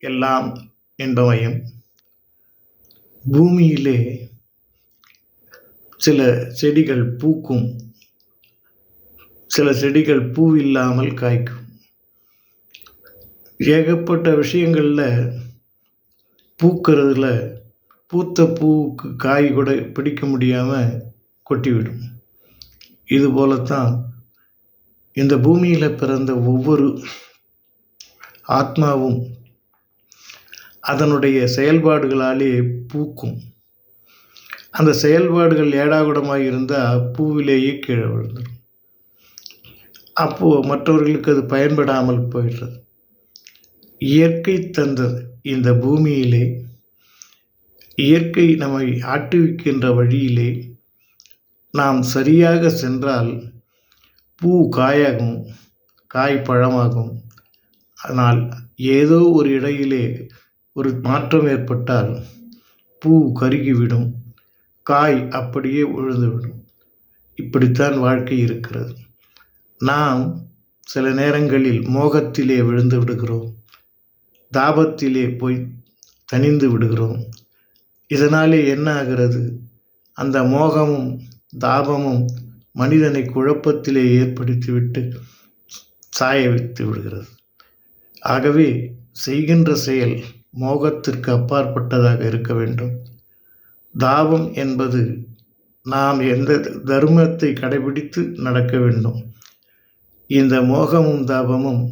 எல்லாம் என்பவையும் பூமியிலே சில செடிகள் பூக்கும் சில செடிகள் பூ இல்லாமல் காய்க்கும். ஏகப்பட்ட விஷயங்களில் பூக்கிறதுல பூத்த பூவுக்கு காய் கூட பிடிக்க முடியாமல் கொட்டிவிடும். இது போலத்தான் இந்த பூமியில் பிறந்த ஒவ்வொரு ஆத்மாவும் அதனுடைய செயல்பாடுகளாலே பூக்கும். அந்த செயல்பாடுகள் ஏடாகுடமாக இருந்தால் பூவிலேயே கீழே விழுந்துடும் அப்போது மற்றவர்களுக்கு அது பயன்படாமல் போயிடுறது. இயற்கை தந்தது இந்த பூமியிலே. இயற்கை நம்மை ஆட்டுவிக்கின்ற வழியிலே. நாம் சரியாக சென்றால் பூ காயாகும் காய் பழமாகும். ஆனால் ஏதோ ஒரு இடையிலே ஒரு மாற்றம் ஏற்பட்டால் பூ கருகிவிடும் காய் அப்படியே விழுந்துவிடும் இப்படித்தான் வாழ்க்கை இருக்கிறது. நாம் சில நேரங்களில் மோகத்திலே விழுந்து விடுகிறோம் தாபத்திலே போய் தனிந்து விடுகிறோம். இதனாலே என்ன ஆகிறது? அந்த மோகமும் தாபமும் மனிதனை குழப்பத்திலே ஏற்படுத்திவிட்டு சாய வைத்து விடுகிறது. ஆகவே செய்கின்ற செயல் மோகத்திற்கு அப்பாற்பட்டதாக இருக்க வேண்டும். தாபம் என்பது நாம் எந்த தர்மத்தை கடைபிடித்து நடக்க வேண்டும்? இந்த மோகமும் தாபமும்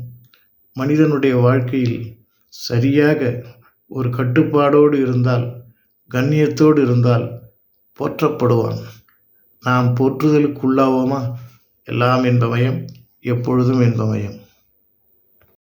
மனிதனுடைய வாழ்க்கையில் சரியாக ஒரு கட்டுப்பாடோடு இருந்தால் கண்ணியத்தோடு இருந்தால் போற்றப்படுவான். நாம் போற்றுதலுக்குள்ளாவோமா? எல்லாம் என்பமயம் எப்பொழுதும் என்பமயம்.